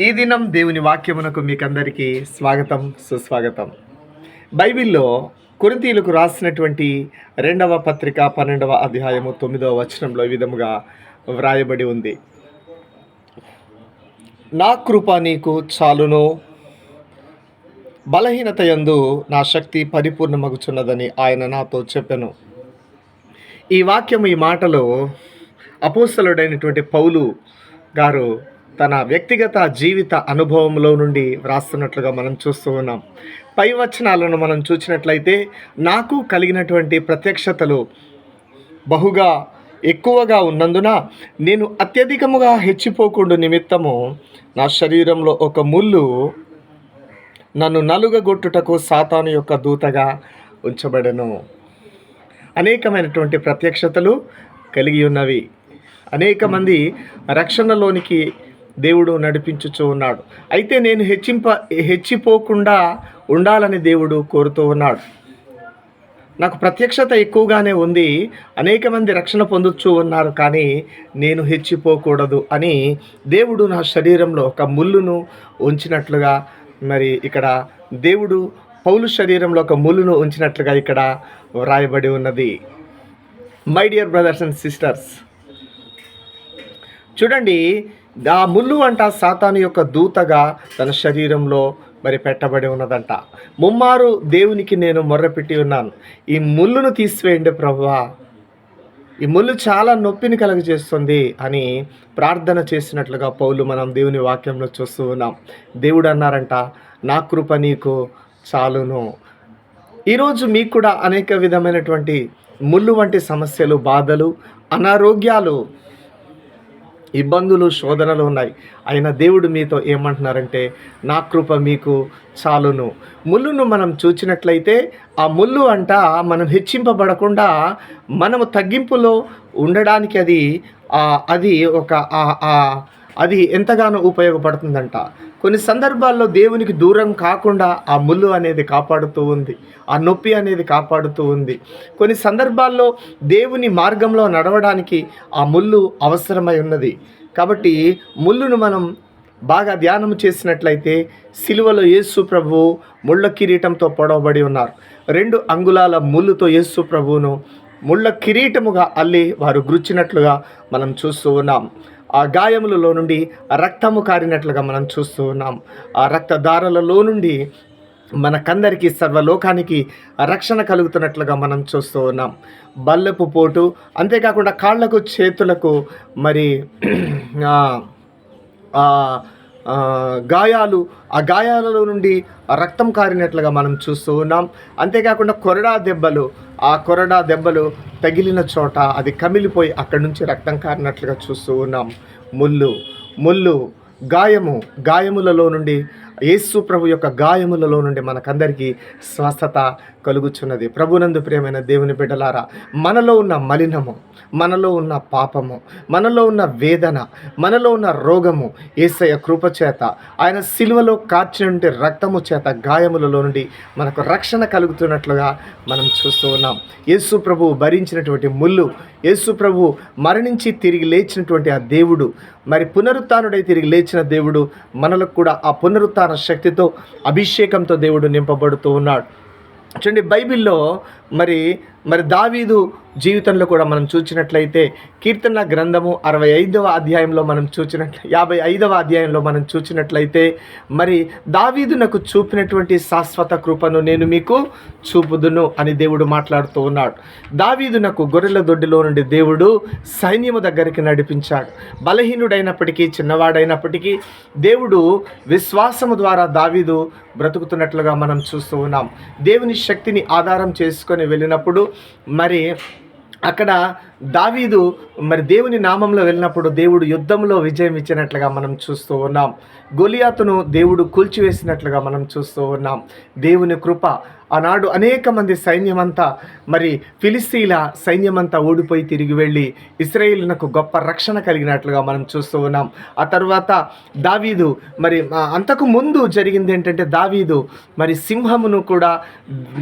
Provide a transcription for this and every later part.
ఈ దినం దేవుని వాక్యమునకు మీకందరికీ స్వాగతం సుస్వాగతం. బైబిల్లో కొరింతీయులకు రాసినటువంటి రెండవ పత్రిక పన్నెండవ అధ్యాయము తొమ్మిదవ వచనంలో ఈ విధముగా వ్రాయబడి ఉంది. నా కృప నీకు చాలును. బలహీనత యందు నా శక్తి పరిపూర్ణమగుచున్నదని ఆయన నాతో చెప్పెను. ఈ వాక్యం ఈ మాటలో అపోస్తలుడైనటువంటి పౌలు గారు తన వ్యక్తిగత జీవిత అనుభవంలో నుండి వ్రాస్తున్నట్లుగా మనం చూస్తూ ఉన్నాం. పై వచనాలను మనం చూసినట్లయితే నాకు కలిగినటువంటి ప్రత్యక్షతలు బహుగా ఎక్కువగా ఉన్నందున నేను అత్యధికముగా హెచ్చిపోకుండా నిమిత్తము నా శరీరంలో ఒక ముళ్ళు నన్ను నలుగగొట్టుటకు సాతాను యొక్క దూతగా ఉంచబడను. అనేకమైనటువంటి ప్రత్యక్షతలు కలిగి ఉన్నవి. అనేక మంది రక్షణలోనికి దేవుడు నడిపించుచూ ఉన్నాడు. అయితే నేను హెచ్చింప హెచ్చిపోకుండా ఉండాలని దేవుడు కోరుతూ ఉన్నాడు. నాకు ప్రత్యక్షత ఎక్కువగానే ఉంది. అనేక మంది రక్షణ పొందుతూ ఉన్నారు కానీ నేను హెచ్చిపోకూడదు అని దేవుడు నా శరీరంలో ఒక ముళ్ళును ఉంచినట్లుగా మరి ఇక్కడ దేవుడు పౌలు శరీరంలో ఒక ముళ్ళును ఉంచినట్లుగా ఇక్కడ వ్రాయబడి ఉన్నది. My dear brothers and sisters చూడండి ఆ ముళ్ళు అంట సాతాను యొక్క దూతగా తన శరీరంలో మరి పెట్టబడి ఉన్నదంట. ముమ్మారు దేవునికి నేను మొర్రపెట్టి ఉన్నాను. ఈ ముళ్ళును తీసివేయండి ప్రభువా. ఈ ముళ్ళు చాలా నొప్పిని కలుగజేస్తుంది అని ప్రార్థన చేసినట్లుగా పౌలు మనం దేవుని వాక్యంలో చూస్తూ ఉన్నాం. దేవుడు అన్నారంట నా కృప నీకు చాలును. ఈరోజు మీకు కూడా అనేక విధమైనటువంటి ముళ్ళు వంటి సమస్యలు బాధలు అనారోగ్యాలు ఇబ్బందులు శోధనలు ఉన్నాయి. అయినా దేవుడు మీతో ఏమంటున్నారంటే నా కృప మీకు చాలును. ముళ్ళును మనం చూచినట్లయితే ఆ ముళ్ళు అంట మనం హెచ్చింపబడకుండా మనము తగ్గింపులో ఉండడానికి అది అది ఒక ఆ- ఆ అది ఎంతగానో ఉపయోగపడుతుందంట. కొన్ని సందర్భాల్లో దేవునికి దూరం కాకుండా ఆ ముళ్ళు అనేది కాపాడుతూ ఉంది. ఆ నొప్పి అనేది కాపాడుతూ ఉంది. కొన్ని సందర్భాల్లో దేవుని మార్గంలో నడవడానికి ఆ ముళ్ళు అవసరమై ఉన్నది. కాబట్టి ముళ్ళును మనం బాగా ధ్యానం చేసినట్లయితే సిలువలో యేసు ప్రభువు ముళ్ళ కిరీటంతో పొడవబడి ఉన్నారు. రెండు అంగుళాల ముళ్ళుతో యేసు ప్రభువును ముళ్ళ కిరీటముగా అల్లి వారు గుచ్చినట్లుగా మనం చూస్తూ ఉన్నాం. ఆ గాయములలో నుండి రక్తము కారినట్లుగా మనం చూస్తూ ఉన్నాం. ఆ రక్తధారలలో నుండి మనకందరికీ సర్వలోకానికి రక్షణ కలుగుతున్నట్లుగా మనం చూస్తూ ఉన్నాం. బల్లపు పోటు అంతేకాకుండా కాళ్ళకు చేతులకు మరి గాయాలు ఆ గాయాలలో నుండి రక్తం కారినట్లుగా మనం చూస్తూ ఉన్నాం. అంతేకాకుండా కొరడా దెబ్బలు ఆ కొరడా దెబ్బలు తగిలిన చోట అది కమిలిపోయి అక్కడి నుంచి రక్తం కారినట్లుగా చూస్తూ ఉన్నాం. ముళ్ళు ముళ్ళు గాయము గాయములలో నుండి యేసు ప్రభు యొక్క గాయములలో నుండి మనకందరికీ స్వస్థత కలుగుచున్నది. ప్రభునందు ప్రియమైన దేవుని బిడ్డలారా మనలో ఉన్న మలినము మనలో ఉన్న పాపము మనలో ఉన్న వేదన మనలో ఉన్న రోగము ఏసయ కృప చేత ఆయన సిలువలో కార్చినటువంటి రక్తము చేత గాయములలో నుండి మనకు రక్షణ కలుగుతున్నట్లుగా మనం చూస్తూ ఉన్నాం. యేసు ప్రభు భరించినటువంటి ముళ్ళు యేసు ప్రభు మరణించి తిరిగి లేచినటువంటి ఆ దేవుడు మరి పునరుత్డై తిరిగి లేచిన దేవుడు మనలకు కూడా ఆ పునరుత్న శక్తితో అభిషేకంతో దేవుడు నింపబడుతూ ఉన్నాడు. చూడండి బైబిల్లో మరి మరి దావీదు జీవితంలో కూడా మనం చూసినట్లయితే కీర్తన గ్రంథము అరవై ఐదవ అధ్యాయంలో మనం చూసినట్లు యాభై ఐదవ అధ్యాయంలో మనం చూసినట్లయితే మరి దావీదు నాకు చూపినటువంటి శాశ్వత కృపను నేను మీకు చూపుదును అని దేవుడు మాట్లాడుతూ ఉన్నాడు. దావీదు నాకు గొర్రెల దొడ్డిలో నుండి దేవుడు సైన్యము దగ్గరికి నడిపించాడు. బలహీనుడైనప్పటికీ చిన్నవాడైనప్పటికీ దేవుడు విశ్వాసము ద్వారా దావీదు బ్రతుకుతున్నట్లుగా మనం చూస్తూ ఉన్నాం. దేవుని శక్తిని ఆధారం చేసుకొని వెళ్ళినప్పుడు మరి అక్కడ దావీదు మరి దేవుని నామంలో వెళ్ళినప్పుడు దేవుడు యుద్ధంలో విజయం ఇచ్చినట్లుగా మనం చూస్తూ ఉన్నాం. గొలియాతును దేవుడు కూల్చివేసినట్లుగా మనం చూస్తూ ఉన్నాం. దేవుని కృప. ఆనాడు అనేక మంది సైన్యమంతా మరి ఫిలిస్తీల సైన్యమంతా ఓడిపోయి తిరిగి వెళ్ళి ఇస్రాయిల్నకు గొప్ప రక్షణ కలిగినట్లుగా మనం చూస్తూ ఉన్నాం. ఆ తర్వాత దావీదు మరి అంతకు ముందు జరిగింది ఏంటంటే దావీదు మరి సింహమును కూడా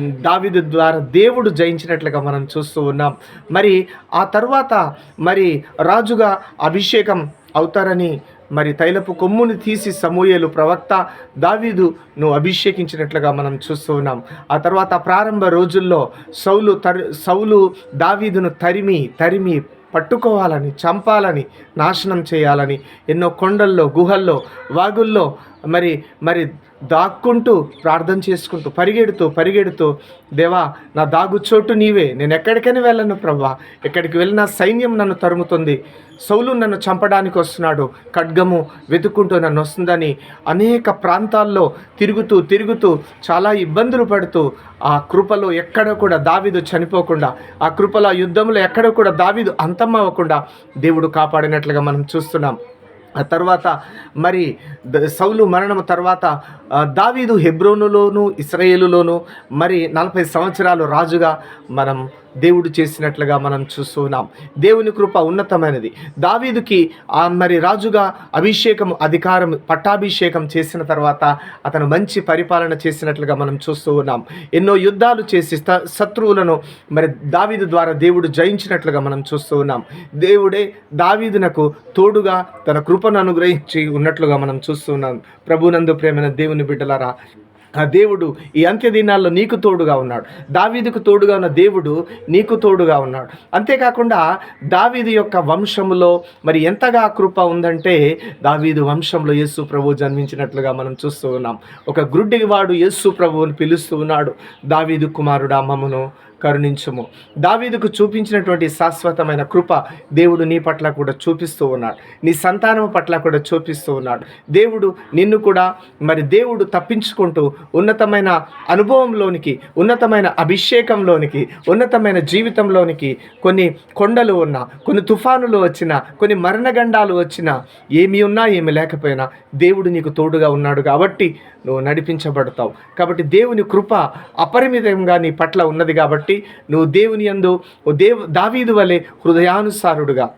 దావీదు ద్వారా దేవుడు జయించినట్లుగా మనం చూస్తూ ఉన్నాం. మరి ఆ తర్వాత మరి రాజుగా అభిషేకం అవుతారని మరి తైలపు కొమ్మును తీసి సమూయేలు ప్రవక్త దావీదు నువ్వు అభిషేకించినట్లుగా మనం చూస్తూ ఉన్నాం. ఆ తర్వాత ప్రారంభ రోజుల్లో సౌలు తరి సౌలు దావీదును తరిమి తరిమి పట్టుకోవాలని చంపాలని నాశనం చేయాలని ఎన్నో కొండల్లో గుహల్లో వాగుల్లో మరి మరి దాక్కుంటూ ప్రార్థన చేసుకుంటూ పరిగెడుతూ పరిగెడుతూ దేవా నా దాగు చోటు నీవే నేను ఎక్కడికైనా వెళ్ళను ప్రభా ఎక్కడికి వెళ్ళినా సైన్యం నన్ను తరుముతుంది. సౌలు నన్ను చంపడానికి వస్తున్నాడు. ఖడ్గము వెతుక్కుంటూ నన్ను వస్తుందని అనేక ప్రాంతాల్లో తిరుగుతూ తిరుగుతూ చాలా ఇబ్బందులు పడుతూ ఆ కృపలో ఎక్కడ కూడా దావీదు చనిపోకుండా ఆ కృపలో యుద్ధంలో ఎక్కడ కూడా దావీదు అంతమవ్వకుండా దేవుడు కాపాడినట్లుగా మనం చూస్తున్నాం. తర్వాత మరి ద- సౌలు మరణం తర్వాత దావీదు హెబ్రోనులోను ఇస్రాయేలులోను మరి నలభై సంవత్సరాలు రాజుగా మనం దేవుడు చేసినట్లుగా మనం చూస్తున్నాం దేవుని కృప ఉన్నతమైనది. దావీదుకి మరి రాజుగా అభిషేకం అధికారం పట్టాభిషేకం చేసిన తర్వాత అతను మంచి పరిపాలన చేసినట్లుగా మనం చూస్తూ ఉన్నాం. ఎన్నో యుద్ధాలు చేసి స- శత్రువులను మరి దావీదు ద్వారా దేవుడు జయించినట్లుగా మనం చూస్తూ ఉన్నాం. దేవుడే దావీదునకు తోడుగా తన కృపను అనుగ్రహించి ఉన్నట్లుగా మనం చూస్తున్నాం ప్రభునందు ప్రేమైన దేవుని బిడ్డలారా ఆ దేవుడు ఈ అంత్య దినాల్లో నీకు తోడుగా ఉన్నాడు. దావీదుకు తోడుగా ఉన్న దేవుడు నీకు తోడుగా ఉన్నాడు. అంతేకాకుండా దావీదు యొక్క వంశములో మరి ఎంతగా కృప ఉందంటే దావీదు వంశంలో యేసు ప్రభు జన్మించినట్లుగా మనం చూస్తూ ఉన్నాం. ఒక గ్రుడ్డికి వాడు యేసు ప్రభువుని పిలుస్తూ ఉన్నాడు. దావీదు కుమారుడు అమ్మమును కరుణించుము. దావీదుకు చూపించినటువంటి శాశ్వతమైన కృప దేవుడు నీ పట్ల కూడా చూపిస్తూ ఉన్నాడు. నీ సంతానం పట్ల కూడా చూపిస్తూ ఉన్నాడు. దేవుడు నిన్ను కూడా మరి దేవుడు తప్పించుకుంటూ ఉన్నతమైన అనుభవంలోనికి ఉన్నతమైన అభిషేకంలోనికి ఉన్నతమైన జీవితంలోనికి కొన్ని కొండలు ఉన్నా కొన్ని తుఫానులు వచ్చినా కొన్ని మరణగండాలు వచ్చినా ఏమి ఉన్నా ఏమి లేకపోయినా దేవుడు నీకు తోడుగా ఉన్నాడు కాబట్టి నువ్వు నడిపించబడతావు. కాబట్టి దేవుని కృప అపరిమితంగా నీ పట్ల ఉన్నది కాబట్టి నువ్వు దేవుని యందు దేవు దావీదు వలె హృదయానుసారుడుగా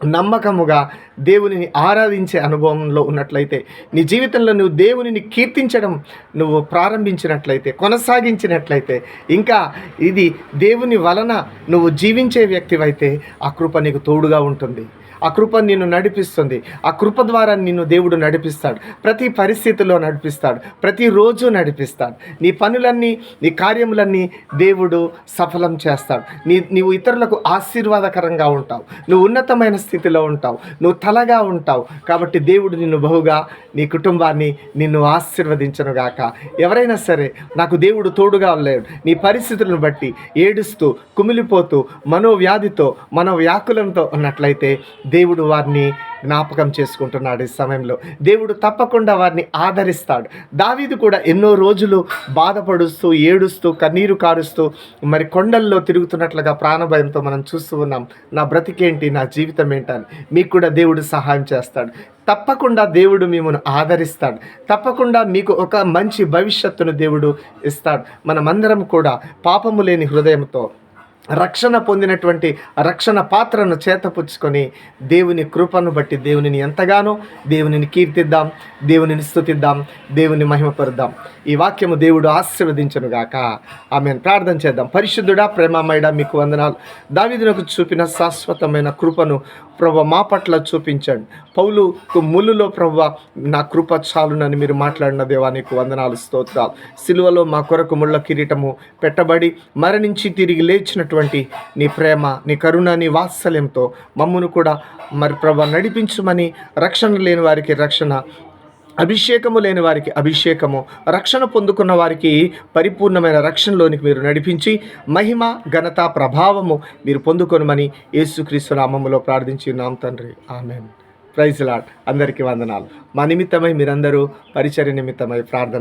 నమ్మకముగా దేవునిని ఆరాధించే అనుభవంలో ఉన్నట్లయితే నీ జీవితంలో నువ్వు దేవునిని కీర్తించడం నువ్వు ప్రారంభించినట్లయితే కొనసాగించినట్లయితే ఇంకా ఇది దేవుని వలన నువ్వు జీవించే వ్యక్తివైతే ఆ కృప నీకు తోడుగా ఉంటుంది. ఆ కృప నిన్ను నడిపిస్తుంది. ఆ కృప ద్వారా నిన్ను దేవుడు నడిపిస్తాడు. ప్రతి పరిస్థితిలో నడిపిస్తాడు. ప్రతిరోజు నడిపిస్తాడు. నీ పనులన్నీ నీ కార్యములన్నీ దేవుడు సఫలం చేస్తాడు. నీ నీవు ఇతరులకు ఆశీర్వాదకరంగా ఉంటావు. నువ్వు ఉన్నతమైన స్థితిలో ఉంటావు. నువ్వు తలగా ఉంటావు. కాబట్టి దేవుడు నిన్ను బహుగా నీ కుటుంబాన్ని నిన్ను ఆశీర్వదించనుగాక ఎవరైనా సరే నాకు దేవుడు తోడుగా లేడు. నీ పరిస్థితులను బట్టి ఏడుస్తూ కుమిలిపోతూ మనోవ్యాధితో మనోవ్యాకులంతో ఉన్నట్లయితే దేవుడు వారిని జ్ఞాపకం చేసుకుంటున్నాడు ఈ సమయంలో. దేవుడు తప్పకుండా వారిని ఆదరిస్తాడు. దావీదు కూడా ఎన్నో రోజులు బాధపడుస్తూ ఏడుస్తూ కన్నీరు కారుస్తూ మరి కొండల్లో తిరుగుతున్నట్లుగా ప్రాణభయంతో మనం చూస్తూ ఉన్నాం. నా బ్రతికేంటి? నా జీవితం ఏంటని. మీకు కూడా దేవుడు సహాయం చేస్తాడు. తప్పకుండా దేవుడు మిమ్మల్ని ఆదరిస్తాడు. తప్పకుండా మీకు ఒక మంచి భవిష్యత్తును దేవుడు ఇస్తాడు. మనమందరం కూడా పాపము లేని హృదయంతో రక్షణ పొందినటువంటి రక్షణ పాత్రను చేతపుచ్చుకొని దేవుని కృపను బట్టి దేవునిని ఎంతగానో దేవునిని కీర్తిద్దాం దేవునిని స్తుతిద్దాం దేవుని మహిమపరుద్దాం. ఈ వాక్యము దేవుడు ఆశీర్వదించను గాక ఆమె ప్రార్థన చేద్దాం. పరిశుద్ధుడా ప్రేమమయుడా మీకు వందనాలు. దావిదునకు చూపిన శాశ్వతమైన కృపను ప్రభు మా పట్ల చూపించండి. పౌలు ముళ్ళులో ప్రభు నా కృప చాలునని మీరు మాట్లాడిన దేవా నీకు వందనాలు స్తోత్రాలు. సిలువలో మా కొరకు ముళ్ళ కిరీటము పెట్టబడి మరణించి తిరిగి లేచినటువంటి నీ ప్రేమ నీ కరుణ నీ వాత్సల్యంతో మమ్మను కూడా మరి ప్రభు నడిపించమని రక్షణ లేని వారికి రక్షణ అభిషేకము లేని వారికి అభిషేకము రక్షణ పొందుకున్న వారికి పరిపూర్ణమైన రక్షణలోనికి మీరు నడిపించి మహిమ ఘనత ప్రభావము మీరు పొందుకొనమని యేసుక్రీస్తు నామములో ప్రార్థించి నామ తండ్రి. ఆమెన్. Praise Lord. అందరికీ వందనాలు. మా నిమిత్తమై మీరందరూ పరిచర్య నిమిత్తమై ప్రార్థన